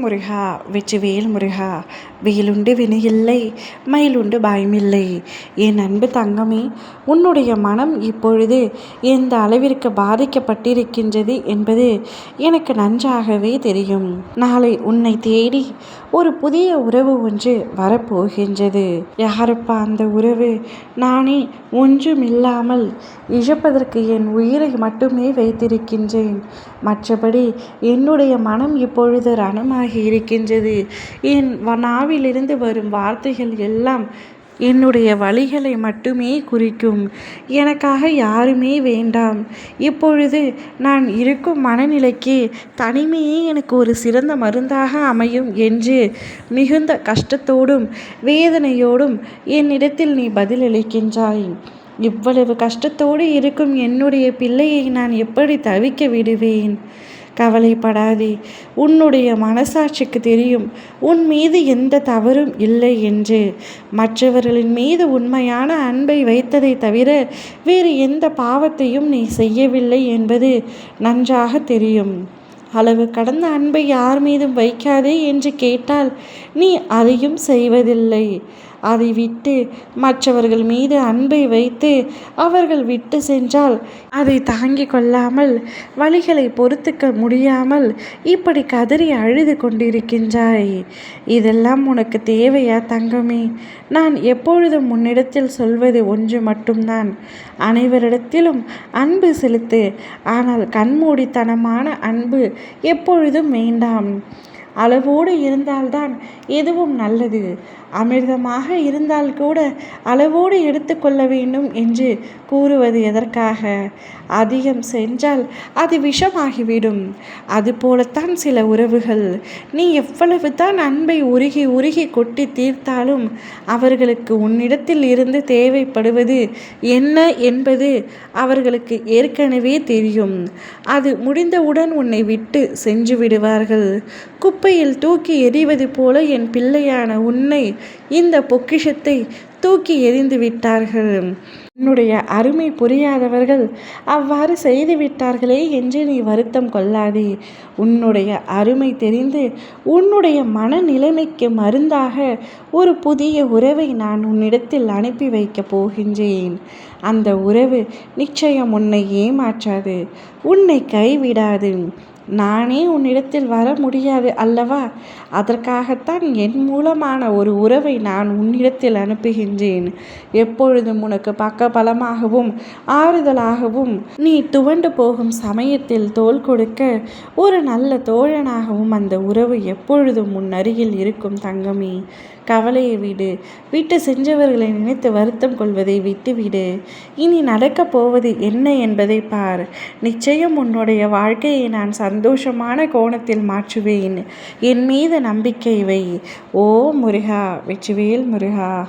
முருகா வெற்றிவேல் முருகா வெயிலுண்டு வினையில்லை மயிலுண்டு பயமில்லை. என் அன்பு தங்கமே உன்னுடைய மனம் இப்பொழுது எந்த அளவிற்கு பாதிக்கப்பட்டிருக்கின்றது என்பது எனக்கு நன்றாகவே தெரியும். நாளை உன்னை தேடி ஒரு புதிய உறவு ஒன்று வரப்போகின்றது. யாருப்பா அந்த உறவு? நானே ஒன்றுமில்லாமல் இழப்பதற்கு என் உயிரை மட்டுமே வைத்திருக்கின்றேன். மற்றபடி என்னுடைய மனம் இப்பொழுது ஆகி இருக்கின்றது. என் நாவிலிருந்து வரும் வார்த்தைகள் எல்லாம் என்னுடைய வழிகளை மட்டுமே குறிக்கும். எனக்காக யாருமே வேண்டாம். இப்பொழுது நான் இருக்கும் மனநிலைக்கு தனிமையே எனக்கு ஒரு சிறந்த மருந்தாக அமையும் என்று மிகுந்த கஷ்டத்தோடும் வேதனையோடும் என்னிடத்தில் நீ பதிலளிக்கின்றாய். இவ்வளவு கஷ்டத்தோடு இருக்கும் என்னுடைய பிள்ளையை நான் எப்படி தவிக்க விடுவேன்? கவலைப்படாதே. உன்னுடைய மனசாட்சிக்கு தெரியும் உன் மீது எந்த தவறும் இல்லை என்று. மற்றவர்களின் மீது உண்மையான அன்பை வைத்ததை தவிர வேறு எந்த பாவத்தையும் நீ செய்யவில்லை என்பது நன்றாக தெரியும். அளவு கடந்த அன்பை யார் மீதும் வைக்காதே என்று கேட்டால் நீ அதையும் செய்வதில்லை. அதை விட்டு மற்றவர்கள் மீது அன்பை வைத்து அவர்கள் விட்டு சென்றால் அதை தாங்கிக் கொள்ளாமல் வழிகளை பொறுத்துக்க முடியாமல் இப்படி கதறி அழுது கொண்டிருக்கின்றாய். இதெல்லாம் உனக்கு தேவையா தங்கமே? நான் எப்பொழுதும் உன்னிடத்தில் சொல்வது ஒன்று மட்டும்தான். அனைவரிடத்திலும் அன்பு செலுத்து. ஆனால் கண்மூடித்தனமான அன்பு எப்பொழுதும் வேண்டாம். அளவோடு இருந்தால்தான் எதுவும் நல்லது. அமிர்தமாக இருந்தால் கூட அளவோடு எடுத்துக்கொள்ள வேண்டும் என்று கூறுவது எதற்காக? அதிகம் சென்றால் அது விஷமாகிவிடும். அதுபோலத்தான் சில உறவுகள். நீ எவ்வளவு தான் அன்பை உருகி உருகி கொட்டி தீர்த்தாலும் அவர்களுக்கு உன்னிடத்தில் இருந்து தேவைப்படுவது என்ன என்பது அவர்களுக்கு ஏற்கனவே தெரியும். அது முடிந்தவுடன் உன்னை விட்டு சென்று விடுவார்கள். குப்பையில் தூக்கி எறிவது போல என் பிள்ளையான உன்னை இந்த பொக்கிஷத்தை தூக்கி எறிந்து விட்டார்கள். உன்னுடைய அருமை புரியாதவர்கள் அவ்வாறு செய்து விட்டார்களே என்று நீ வருத்தம் கொள்ளாதே. உன்னுடைய அருமை தெரிந்து உன்னுடைய மனநிலைமைக்கு மருந்தாக ஒரு புதிய உறவை நான் உன்னிடத்தில் அனுப்பி வைக்கப் போகின்றேன். அந்த உறவு நிச்சயம் உன்னை ஏமாற்றாது உன்னை கைவிடாது. நானே உன்னிடத்தில் வர முடியாது அல்லவா? அதற்காகத்தான் என் மூலமான ஒரு உறவை நான் உன்னிடத்தில் அனுப்புகின்றேன். எப்பொழுதும் உனக்கு பக்க பலமாகவும் ஆறுதலாகவும் நீ துவண்டு போகும் சமயத்தில் தோல் கொடுக்க ஒரு நல்ல தோழனாகவும் அந்த உறவு எப்பொழுதும் உன் அருகில் இருக்கும் தங்கமே. கவலையை விடு. விட்டு சென்றவர்களை நினைத்து வருத்தம் கொள்வதை விட்டுவிடு. இனி நடக்கப் போவது என்ன என்பதை பார். நிச்சயம் உன்னுடைய வாழ்க்கையை நான் சந்தோஷமான கோணத்தில் மாற்றுவேன். என் மீது நம்பிக்கை வை. ஓ முருகா வெற்றிவேல் முருகா.